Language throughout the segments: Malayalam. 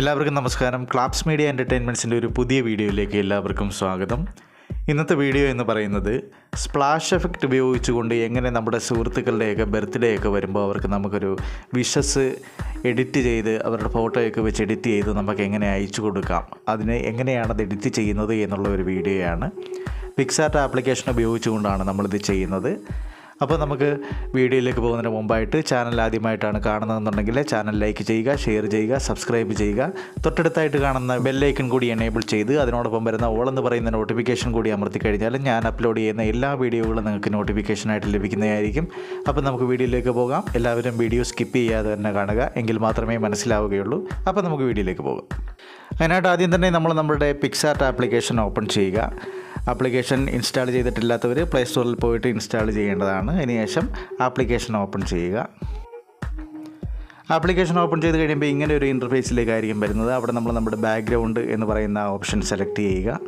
എല്ലാവർക്കും നമസ്കാരം. ക്ലാപ്സ് മീഡിയ എന്റർടൈൻമെന്റ്സിന്റെ ഒരു പുതിയ വീഡിയോയിലേക്ക് എല്ലാവർക്കും സ്വാഗതം. ഇന്നത്തെ വീഡിയോ എന്ന് പറയുന്നത് സ്പ്ലാഷ് എഫക്റ്റ് ഉപയോഗിച്ചുകൊണ്ട് എങ്ങനെ നമ്മുടെ സുഹൃത്തുക്കളുടെയൊക്കെ ബർത്ത്ഡേ ഒക്കെ വരുമ്പോൾ അവർക്ക് നമുക്കൊരു വിഷസ് എഡിറ്റ് ചെയ്ത് അവരുടെ ഫോട്ടോയൊക്കെ വെച്ച് എഡിറ്റ് ചെയ്ത് നമുക്ക് എങ്ങനെ അയച്ചു കൊടുക്കാം അതിന് എങ്ങനെയാണ് അത് എഡിറ്റ് ചെയ്യുന്നത് എന്നുള്ള ഒരു വീഡിയോയാണ്. പിക്സാർട്ട് ആപ്ലിക്കേഷൻ ഉപയോഗിച്ചുകൊണ്ടാണ് നമ്മളിത് ചെയ്യുന്നത്. അപ്പോൾ നമുക്ക് വീഡിയോയിലേക്ക് പോകുന്നതിന് മുമ്പായിട്ട് ചാനൽ ആദ്യമായിട്ടാണ് കാണുന്നതെന്നുണ്ടെങ്കിൽ ചാനൽ ലൈക്ക് ചെയ്യുക ഷെയർ ചെയ്യുക സബ്സ്ക്രൈബ് ചെയ്യുക. തൊട്ടടുത്തായിട്ട് കാണുന്ന ബെല്ലൈക്കൺ കൂടി എനേബിൾ ചെയ്ത് അതിനോടൊപ്പം വരുന്ന ഓൾ എന്ന് പറയുന്ന നോട്ടിഫിക്കേഷൻ കൂടി അമർത്തി കഴിഞ്ഞാൽ ഞാൻ അപ്ലോഡ് ചെയ്യുന്ന എല്ലാ വീഡിയോകളും നിങ്ങൾക്ക് നോട്ടിഫിക്കേഷനായിട്ട് ലഭിക്കുന്നതായിരിക്കും. അപ്പോൾ നമുക്ക് വീഡിയോയിലേക്ക് പോകാം. എല്ലാവരും വീഡിയോ സ്കിപ്പ് ചെയ്യാതെ തന്നെ കാണുക എങ്കിൽ മാത്രമേ മനസ്സിലാവുകയുള്ളൂ. അപ്പോൾ നമുക്ക് വീഡിയോയിലേക്ക് പോകാം. അതിനായിട്ട് ആദ്യം തന്നെ നമ്മൾ നമ്മുടെ പിക്സാർട്ട് ആപ്ലിക്കേഷൻ ഓപ്പൺ ചെയ്യുക. ആപ്ലിക്കേഷൻ ഇൻസ്റ്റാൾ ചെയ്തിട്ടില്ലാത്തവർ പ്ലേ സ്റ്റോറിൽ പോയിട്ട് ഇൻസ്റ്റാൾ ചെയ്യേണ്ടതാണ്. അതിനുശേഷം ആപ്ലിക്കേഷൻ ഓപ്പൺ ചെയ്യുക. ആപ്ലിക്കേഷൻ ഓപ്പൺ ചെയ്ത് കഴിയുമ്പോൾ ഇങ്ങനെ ഒരു ഇന്റർഫേസിലേക്കായിരിക്കും വരുന്നത്. അവിടെ നമ്മൾ നമ്മുടെ ബാക്ക്ഗ്രൗണ്ട് എന്ന് പറയുന്ന ഓപ്ഷൻ സെലക്ട് ചെയ്യുക.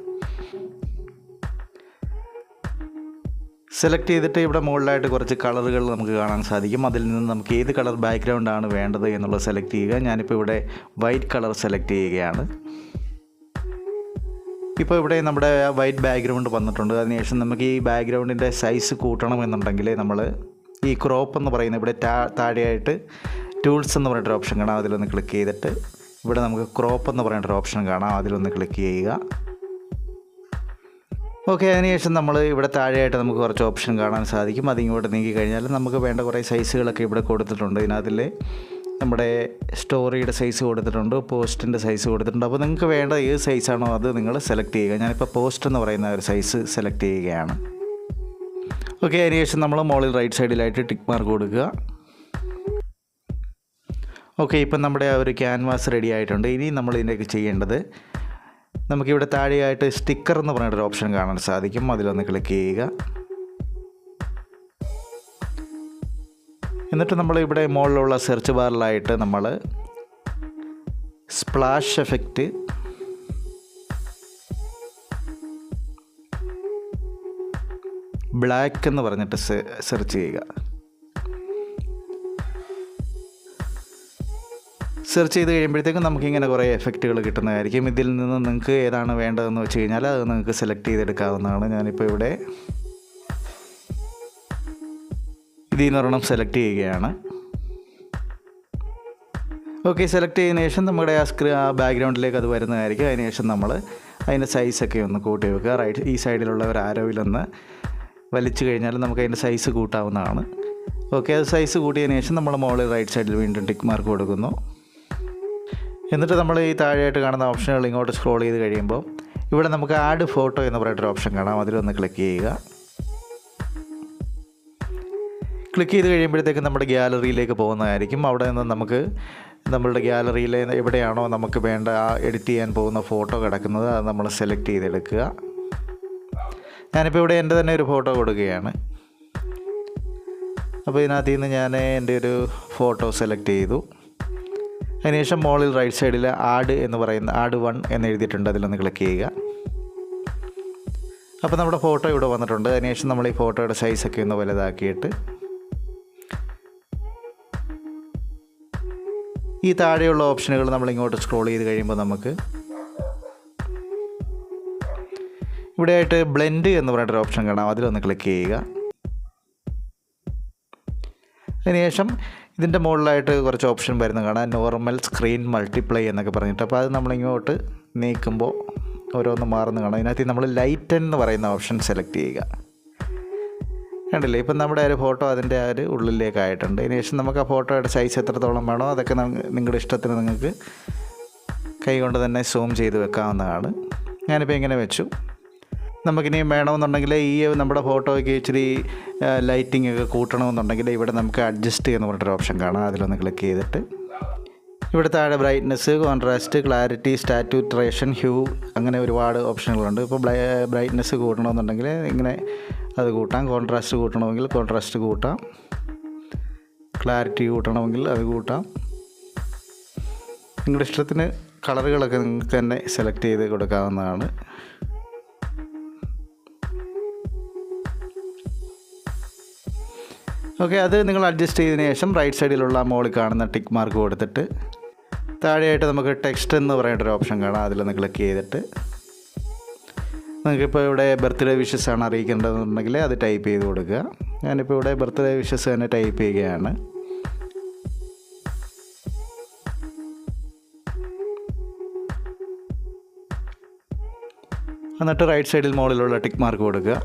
സെലക്ട് ചെയ്തിട്ട് ഇവിടെ മുകളിലായിട്ട് കുറച്ച് കളറുകൾ നമുക്ക് കാണാൻ സാധിക്കും. അതിൽ നിന്ന് നമുക്ക് ഏത് കളർ ബാക്ക്ഗ്രൗണ്ടാണ് വേണ്ടത് എന്നുള്ളത് സെലക്ട് ചെയ്യുക. ഞാനിപ്പോൾ ഇവിടെ വൈറ്റ് കളർ സെലക്ട് ചെയ്യുകയാണ്. ഇപ്പോൾ ഇവിടെ നമ്മുടെ വൈറ്റ് ബാക്ക്ഗ്രൗണ്ട് വന്നിട്ടുണ്ട്. അതിനുശേഷം നമുക്ക് ഈ ബാക്ക്ഗ്രൗണ്ടിന്റെ സൈസ് കൂട്ടണമെന്നുണ്ടെങ്കിൽ നമ്മൾ ഈ ക്രോപ്പ് എന്ന് പറയുന്ന ഇവിടെ താഴെയായിട്ട് ടൂൾസ് എന്ന് പറഞ്ഞിട്ടൊരു ഓപ്ഷൻ കാണാം. അതിലൊന്ന് ക്ലിക്ക് ചെയ്തിട്ട് ഇവിടെ നമുക്ക് ക്രോപ്പ് എന്ന് പറഞ്ഞിട്ടൊരു ഓപ്ഷൻ കാണാം. അതിലൊന്ന് ക്ലിക്ക് ചെയ്യുക. ഓക്കെ അതിനുശേഷം നമ്മൾ ഇവിടെ താഴെയായിട്ട് നമുക്ക് കുറച്ച് ഓപ്ഷൻ കാണാൻ സാധിക്കും. അതിങ്ങോട്ട് നീക്കി കഴിഞ്ഞാൽ നമുക്ക് വേണ്ട കുറേ സൈസുകളൊക്കെ ഇവിടെ കൊടുത്തിട്ടുണ്ട്. ഇതിനകത്തിൽ നമ്മുടെ സ്റ്റോറിയുടെ സൈസ് കൊടുത്തിട്ടുണ്ട് പോസ്റ്റിന്റെ സൈസ് കൊടുത്തിട്ടുണ്ട്. അപ്പോൾ നിങ്ങൾക്ക് വേണ്ട ഏത് സൈസാണോ അത് നിങ്ങൾ സെലക്ട് ചെയ്യുക. ഞാനിപ്പോൾ പോസ്റ്റ് എന്ന് പറയുന്ന ഒരു സൈസ് സെലക്ട് ചെയ്യുകയാണ്. ഓക്കെ അതിനുശേഷം നമ്മൾ മോളിൽ റൈറ്റ് സൈഡിലായിട്ട് ടിക്ക് മാർക്ക് കൊടുക്കുക. ഓക്കെ ഇപ്പം നമ്മുടെ ആ ഒരു ക്യാൻവാസ് റെഡി ആയിട്ടുണ്ട്. ഇനി നമ്മൾ ഇതിന്റെയൊക്കെ ചെയ്യേണ്ടത് നമുക്കിവിടെ താഴെയായിട്ട് സ്റ്റിക്കർ എന്ന് പറഞ്ഞിട്ടൊരു ഓപ്ഷൻ കാണാൻ സാധിക്കും. അതിലൊന്ന് ക്ലിക്ക് ചെയ്യുക. എന്നിട്ട് നമ്മൾ ഇവിടെ മുകളിലുള്ള സെർച്ച് ബാറിലായിട്ട് നമ്മൾ സ്പ്ലാഷ് എഫക്റ്റ് ബ്ലാക്ക് എന്ന് പറഞ്ഞിട്ട് സെർച്ച് ചെയ്യുക. സെർച്ച് ചെയ്ത് കഴിയുമ്പോഴത്തേക്കും നമുക്കിങ്ങനെ കുറേ എഫക്റ്റുകൾ കിട്ടുന്നതായിരിക്കും. ഇതിൽ നിന്ന് നിങ്ങൾക്ക് ഏതാണ് വേണ്ടതെന്ന് വെച്ച് കഴിഞ്ഞാൽ അത് നിങ്ങൾക്ക് സെലക്ട് ചെയ്തെടുക്കാവുന്നതാണ്. ഞാനിപ്പോൾ ഇവിടെ ഇതിൽ പറയണം സെലക്ട് ചെയ്യുകയാണ്. ഓക്കെ സെലക്ട് ചെയ്തതിന് ശേഷം നമ്മുടെ ആ സ്ക്രീ ആ ബാക്ക്ഗ്രൗണ്ടിലേക്ക് അത് വരുന്നതായിരിക്കും. അതിന് ശേഷം നമ്മൾ അതിന്റെ സൈസൊക്കെ ഒന്ന് കൂട്ടി വെക്കുക. റൈറ്റ് ഈ സൈഡിലുള്ള ഒരു ആരോയിലൊന്ന് വലിച്ചു കഴിഞ്ഞാൽ നമുക്ക് അതിന്റെ സൈസ് കൂട്ടാവുന്നതാണ്. ഓക്കെ അത് സൈസ് കൂട്ടിയതിന് ശേഷം നമ്മൾ മുകളിൽ റൈറ്റ് സൈഡിൽ വീണ്ടും ടിക്ക് മാർക്ക് കൊടുക്കുന്നു. എന്നിട്ട് നമ്മൾ ഈ താഴെയായിട്ട് കാണുന്ന ഓപ്ഷനുകൾ ഇങ്ങോട്ട് സ്ക്രോൾ ചെയ്ത് കഴിയുമ്പോൾ ഇവിടെ നമുക്ക് ആഡ് ഫോട്ടോ എന്ന് പറഞ്ഞിട്ടൊരു ഓപ്ഷൻ കാണാം. അതിലൊന്ന് ക്ലിക്ക് ചെയ്യുക. ക്ലിക്ക് ചെയ്ത് കഴിയുമ്പോഴത്തേക്കും നമ്മുടെ ഗ്യാലറിയിലേക്ക് പോകുന്നതായിരിക്കും. അവിടെ നിന്ന് നമുക്ക് നമ്മളുടെ ഗ്യാലറിയിലെ എവിടെയാണോ നമുക്ക് വേണ്ട ആ എഡിറ്റ് ചെയ്യാൻ പോകുന്ന ഫോട്ടോ കിടക്കുന്നത് അത് നമ്മൾ സെലക്ട് ചെയ്തെടുക്കുക. ഞാനിപ്പോൾ ഇവിടെ എന്റെ തന്നെ ഒരു ഫോട്ടോ കൊടുക്കുകയാണ്. അപ്പോൾ ഇതിനകത്ത് നിന്ന് ഞാൻ എന്റെ ഒരു ഫോട്ടോ സെലക്ട് ചെയ്തു. അതിനുശേഷം മോളിൽ റൈറ്റ് സൈഡിൽ ആഡ് എന്ന് പറയുന്ന ആഡ് വൺ എന്ന് എഴുതിയിട്ടുണ്ട് അതിലൊന്ന് ക്ലിക്ക് ചെയ്യുക. അപ്പോൾ നമ്മുടെ ഫോട്ടോ ഇവിടെ വന്നിട്ടുണ്ട്. അതിനുശേഷം നമ്മൾ ഈ ഫോട്ടോയുടെ സൈസൊക്കെ ഒന്ന് വലുതാക്കിയിട്ട് ഈ താഴെയുള്ള ഓപ്ഷനുകൾ നമ്മൾ ഇങ്ങോട്ട് സ്ക്രോൾ ചെയ്ത് കഴിയുമ്പോൾ നമുക്ക് ഇവിടെയായിട്ട് ബ്ലെൻഡ് എന്ന് പറഞ്ഞിട്ടൊരു ഓപ്ഷൻ കാണാം. അതിലൊന്ന് ക്ലിക്ക് ചെയ്യുക. അതിനുശേഷം ഇതിന്റെ മുകളിലായിട്ട് കുറച്ച് ഓപ്ഷൻ വരുന്ന കാണാം. നോർമൽ സ്ക്രീൻ മൾട്ടിപ്ലൈ എന്നൊക്കെ പറഞ്ഞിട്ട്. അപ്പോൾ അത് നമ്മളിങ്ങോട്ട് നീക്കുമ്പോൾ ഓരോന്ന് മാറുന്ന കാണാം. ഇതിനകത്ത് നമ്മൾ ലൈറ്റൻ എന്ന് പറയുന്ന ഓപ്ഷൻ സെലക്ട് ചെയ്യുക. കണ്ടില്ലേ? ഇപ്പം നമ്മുടെ ഒരു ഫോട്ടോ അതിന്റെ ആ ഒരു ഉള്ളിലേക്കായിട്ടുണ്ട് ഇതിന് ശേഷം നമുക്ക് ആ ഫോട്ടോയുടെ സൈസ് എത്രത്തോളം വേണോ അതൊക്കെ നിങ്ങളുടെ ഇഷ്ടത്തിന് നിങ്ങൾക്ക് കൈകൊണ്ട് തന്നെ സൂം ചെയ്ത് വെക്കാവുന്നതാണ്. ഞാനിപ്പോൾ ഇങ്ങനെ വെച്ചു. നമുക്കിനിയും വേണമെന്നുണ്ടെങ്കിൽ ഈ നമ്മുടെ ഫോട്ടോയ്ക്ക് ഇച്ചിരി ലൈറ്റിംഗ് ഒക്കെ കൂട്ടണമെന്നുണ്ടെങ്കിൽ ഇവിടെ നമുക്ക് അഡ്ജസ്റ്റ് എന്ന് പറഞ്ഞിട്ടൊരു ഓപ്ഷൻ കാണാം. അതിലൊന്ന് ക്ലിക്ക് ചെയ്തിട്ട്. ഇവിടെ താഴെ brightness contrast clarity saturation hue അങ്ങനെ ഒരുപാട് ഓപ്ഷനുകളുണ്ട് ഇപ്പോൾ ബ്രൈറ്റ്നസ് കൂട്ടണമെന്നുണ്ടെങ്കിൽ ഇങ്ങനെ അത് കൂട്ടാം. കോൺട്രാസ്റ്റ് കൂട്ടണമെങ്കിൽ കോൺട്രാസ്റ്റ് കൂട്ടാം. ക്ലാരിറ്റി കൂട്ടണമെങ്കിൽ അത് കൂട്ടാം. നിങ്ങളുടെ ഇഷ്ടത്തിന് കളറുകളൊക്കെ നിങ്ങൾക്ക് തന്നെ സെലക്ട് ചെയ്ത് കൊടുക്കാവുന്നതാണ്. ഓക്കെ അത് നിങ്ങൾ അഡ്ജസ്റ്റ് ചെയ്തതിന് ശേഷം റൈറ്റ് സൈഡിലുള്ള മോളിൽ കാണുന്ന ടിക്ക് മാർക്ക് കൊടുത്തിട്ട് താഴെയായിട്ട് നമുക്ക് ടെക്സ്റ്റ് എന്ന് പറയേണ്ട ഒരു ഓപ്ഷൻ കാണാം. അതിലൊന്ന് ക്ലിക്ക് ചെയ്തിട്ട്. നിങ്ങൾക്കിപ്പോൾ ഇവിടെ ബർത്ത്ഡേ വിഷസ് ആണ് അറിയിക്കേണ്ടതെന്നുണ്ടെങ്കിൽ അത് ടൈപ്പ് ചെയ്ത് കൊടുക്കുക. ഞാനിപ്പോൾ ഇവിടെ ബർത്ത്ഡേ വിഷസ് തന്നെ ടൈപ്പ് ചെയ്യുകയാണ്. എന്നിട്ട് റൈറ്റ് സൈഡിൽ മുകളിലുള്ള ടിക്ക് മാർക്ക് കൊടുക്കുക.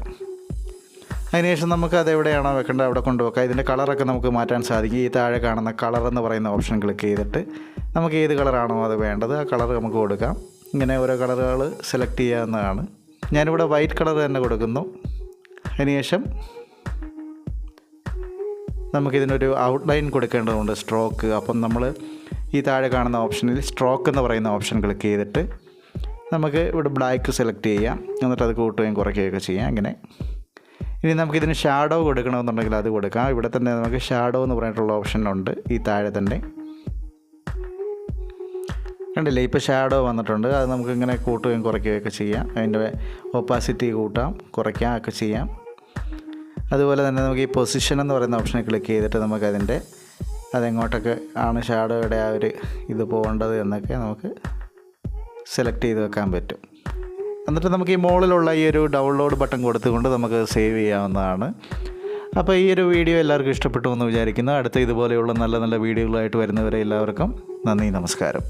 അതിനുശേഷം നമുക്ക് അത് എവിടെയാണോ വെക്കേണ്ടത് അവിടെ കൊണ്ടുവെക്കാം. ഇതിന്റെ കളറൊക്കെ നമുക്ക് മാറ്റാൻ സാധിക്കും. ഈ താഴെ കാണുന്ന കളർ എന്ന് പറയുന്ന ഓപ്ഷൻ ക്ലിക്ക് ചെയ്തിട്ട് നമുക്ക് ഏത് കളറാണോ അത് വേണ്ടത് ആ കളർ നമുക്ക് കൊടുക്കാം. ഇങ്ങനെ ഓരോ കളറുകൾ സെലക്ട് ചെയ്യാവുന്നതാണ് ഞാനിവിടെ വൈറ്റ് കളർ തന്നെ കൊടുക്കുന്നു. അതിനുശേഷം നമുക്കിതിനൊരു ഔട്ട്ലൈൻ കൊടുക്കേണ്ടതുണ്ട് സ്ട്രോക്ക് അപ്പം നമ്മൾ ഈ താഴെ കാണുന്ന ഓപ്ഷനിൽ സ്ട്രോക്ക് എന്ന് പറയുന്ന ഓപ്ഷൻ ക്ലിക്ക് ചെയ്തിട്ട് നമുക്ക് ഇവിടെ ബ്ലാക്ക് സെലക്ട് ചെയ്യാം. എന്നിട്ട് അത് കൂട്ടുകയും കുറയ്ക്കുകയൊക്കെ ചെയ്യാം. അങ്ങനെ ഇനി നമുക്കിതിന് ഷാഡോ കൊടുക്കണമെന്നുണ്ടെങ്കിൽ അത് കൊടുക്കാം. ഇവിടെ തന്നെ നമുക്ക് ഷാഡോ എന്ന് പറഞ്ഞിട്ടുള്ള ഓപ്ഷനുണ്ട് ഈ താഴെ തന്നെ. കണ്ടില്ലേ ഇപ്പോൾ ഷാഡോ വന്നിട്ടുണ്ട്. അത് നമുക്ക് ഇങ്ങനെ കൂട്ടുകയും കുറയ്ക്കുകയൊക്കെ ചെയ്യാം. അതിന്റെ ഒപ്പാസിറ്റി കൂട്ടാം കുറയ്ക്കാം ഒക്കെ ചെയ്യാം. അതുപോലെ തന്നെ നമുക്ക് ഈ പൊസിഷൻ എന്ന് പറയുന്ന ഓപ്ഷനിൽ ക്ലിക്ക് ചെയ്തിട്ട് നമുക്കതിന്റെ അതെങ്ങോട്ടൊക്കെ ആണ് ഷാഡോയുടെ ആ ഒരു ഇത് പോകേണ്ടത് എന്നൊക്കെ നമുക്ക് സെലക്ട് ചെയ്ത് വെക്കാൻ പറ്റും. എന്നിട്ട് നമുക്ക് ഈ മോളിലുള്ള ഈ ഒരു ഡൗൺലോഡ് ബട്ടൺ കൊടുത്തുകൊണ്ട് നമുക്ക് സേവ് ചെയ്യാവുന്നതാണ്. അപ്പോൾ ഈ ഒരു വീഡിയോ എല്ലാവർക്കും ഇഷ്ടപ്പെട്ടു എന്ന് വിചാരിക്കുന്നു. അടുത്ത ഇതുപോലെയുള്ള നല്ല നല്ല വീഡിയോകളായിട്ട് വരുന്നവരെ എല്ലാവർക്കും നന്ദി നമസ്കാരം.